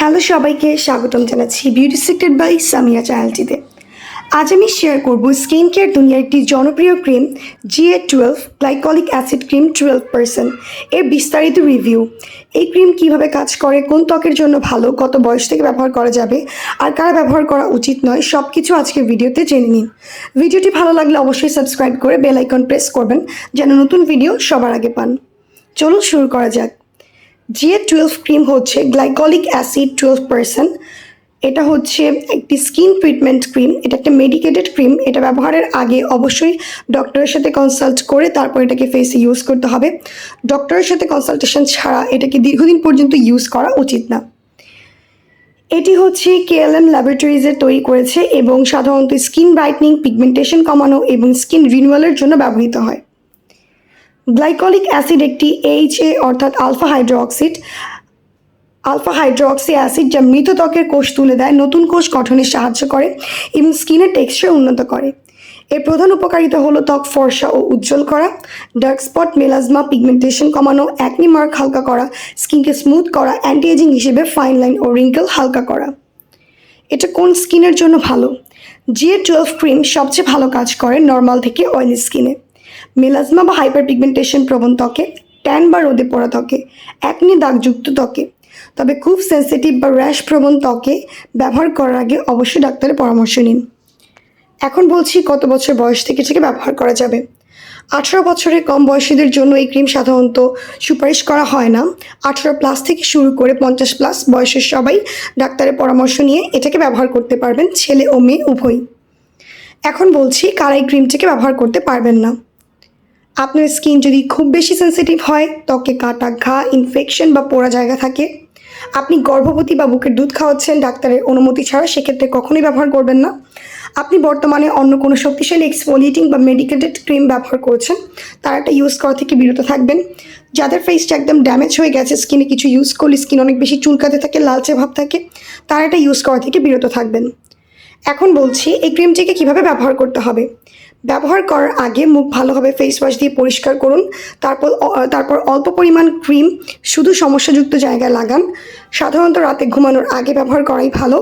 Hello সবাইকে স্বাগতম জানাচ্ছি বিউটি সিক্রেট বাই সামিয়া চ্যানেলটিতে আজ আমি শেয়ার করব স্কিন কেয়ার দুনিয়ার একটি জনপ্রিয় cream GA twelve glycolic acid cream twelve percent এর বিস্তারিত রিভিউ এই ক্রিম কীভাবে কাজ করে, কোন ত্বকের জন্য ভালো, কত বয়স থেকে ব্যবহার করা যাবে, আর কারা ব্যবহার করা উচিত নয় সব কিছু আজকের ভিডিওতে জেনে নিন। ভিডিওটি ভালো লাগলে অবশ্যই সাবস্ক্রাইব করে বেল আইকন প্রেস করবেন, যেন নতুন ভিডিও সবার আগে পান। চলুন শুরু করা যাক। জিএ টুয়েলভ ক্রিম হচ্ছে গ্লাইকলিক অ্যাসিড টুয়েলভ পার্সেন্ট এটা হচ্ছে একটি স্কিন ট্রিটমেন্ট ক্রিম এটা একটা মেডিকেটেড ক্রিম এটা ব্যবহারের আগে অবশ্যই ডক্টরের সাথে কনসাল্ট করে তারপর এটাকে ফেসে ইউজ করতে হবে। ডক্টরের সাথে কনসালটেশন ছাড়া এটাকে দীর্ঘদিন পর্যন্ত ইউজ করা উচিত না। এটি হচ্ছে কেএলএম ল্যাবরেটরিজে তৈরি করেছে এবং সাধারণত স্কিন ব্রাইটনিং পিগমেন্টেশন কমানো এবং স্কিন রিনুয়ালের জন্য ব্যবহৃত হয়। গ্লাইকলিক অ্যাসিড একটি এইচএ অর্থাৎ alpha hydroxide. Alpha hydroxy acid যা মৃত ত্বকের কোষ তুলে দেয়, নতুন কোষ গঠনে সাহায্য করে এবং স্কিনের টেক্সচার উন্নত করে। এর প্রধান উপকারিতা হলো ত্বক ফর্সা ও উজ্জ্বল করা, ডার্ক স্পট, মেলাজমা, পিগমেন্টেশন কমানো অ্যাকনি মার্ক হালকা করা, স্কিনকে স্মুথ করা অ্যান্টি এজিং হিসেবে ফাইন লাইন ও রিঙ্কেল হালকা করা। এটা কোন স্কিনের জন্য ভালো? জিএ টুয়েলভ ক্রিম সবচেয়ে ভালো কাজ করে নর্মাল থেকে অয়েলি স্কিনে মেলাজমা বা হাইপার পিগমেন্টেশন প্রবণ ত্বকে, ট্যান বা রোদে পড়া ত্বকে, একনি দাগযুক্ত ত্বকে। তবে খুব সেন্সিটিভ বা র্যাশ প্রবণ ত্বকে ব্যবহার করার আগে অবশ্যই ডাক্তারের পরামর্শ নিন। এখন বলছি কত বছর বয়স থেকে থেকে ব্যবহার করা যাবে। আঠারো বছরের কম বয়সীদের জন্য এই ক্রিম সাধারণত সুপারিশ করা হয় না। আঠারো প্লাস থেকে শুরু করে পঞ্চাশ প্লাস বয়সের সবাই ডাক্তারের পরামর্শ নিয়ে এটাকে ব্যবহার করতে পারবেন, ছেলে ও মেয়ে উভয়ই। এখন বলছি কারা এই ক্রিমটিকে ব্যবহার করতে পারবেন না। আপনার স্কিন যদি খুব বেশি সেন্সিটিভ হয়, ত্বকে কাটা ঘা ইনফেকশন বা পোড়া জায়গা থাকে, আপনি গর্ভবতী বা বুকের দুধ খাওয়াচ্ছেন, ডাক্তারের অনুমতি ছাড়া সেক্ষেত্রে কখনোই ব্যবহার করবেন না। আপনি বর্তমানে অন্য কোনো শক্তিশালী এক্সফোলিয়েটিং বা মেডিকেটেড ক্রিম ব্যবহার করছেন, তারা এটা ইউজ করা থেকে বিরত থাকবেন। যাদের ফেসটা একদম ড্যামেজ হয়ে গেছে স্কিনে কিছু ইউজ করলে স্কিন অনেক বেশি চুলকাতে থাকে, লালচে ভাব থাকে, তারা এটা ইউজ করা থেকে বিরত থাকবেন। এখন বলছি, এই ক্রিমটিকে কীভাবে ব্যবহার করতে হবে? ব্যবহার করার আগে মুখ ভালোভাবে ফেস ওয়াশ দিয়ে পরিষ্কার করুন। তারপর তারপর অল্প পরিমাণ ক্রিম শুধু সমস্যাযুক্ত জায়গায় লাগান। সাধারণত রাতে ঘুমানোর আগে ব্যবহার করাই ভালো।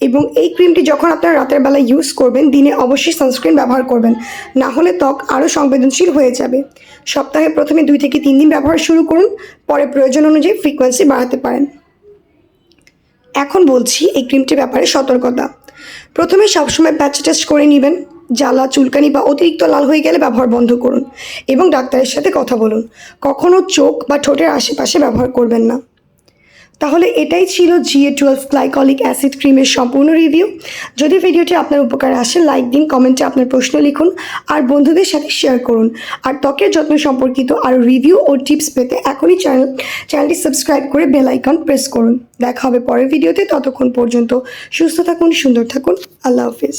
এবং এই ক্রিমটি যখন আপনারা রাতের বেলা ইউজ করবেন, দিনে অবশ্যই সানস্ক্রিন ব্যবহার করবেন। না হলে ত্বক আরও সংবেদনশীল হয়ে যাবে। সপ্তাহে প্রথমে দুই থেকে তিন দিন ব্যবহার শুরু করুন। পরে প্রয়োজন অনুযায়ী ফ্রিকোয়েন্সি বাড়াতে পারেন। এখন বলছি এই ক্রিমটির ব্যাপারে সতর্কতা। প্রথমে সবসময় প্যাচ টেস্ট করে নেবেন। জ্বালা, চুলকানি বা অতিরিক্ত লাল হয়ে গেলে ব্যবহার বন্ধ করুন এবং ডাক্তারের সাথে কথা বলুন। কখনও চোখ বা ঠোঁটের আশেপাশে ব্যবহার করবেন না। তাহলে এটাই ছিল জিএ টুয়েলভ গ্লাইকলিক অ্যাসিড ক্রিমের সম্পূর্ণ রিভিউ যদি ভিডিওটি আপনার উপকারে আসে লাইক দিন কমেন্টে আপনার প্রশ্ন লিখুন আর বন্ধুদের সাথে শেয়ার করুন। আর ত্বকের যত্ন সম্পর্কিত আরও রিভিউ ও টিপস পেতে এখনই চ্যানেল চ্যানেলটি সাবস্ক্রাইব করে বেল আইকন প্রেস করুন। দেখা হবে পরের ভিডিওতে। ততক্ষণ পর্যন্ত সুস্থ থাকুন, সুন্দর থাকুন। আল্লাহ হাফিজ।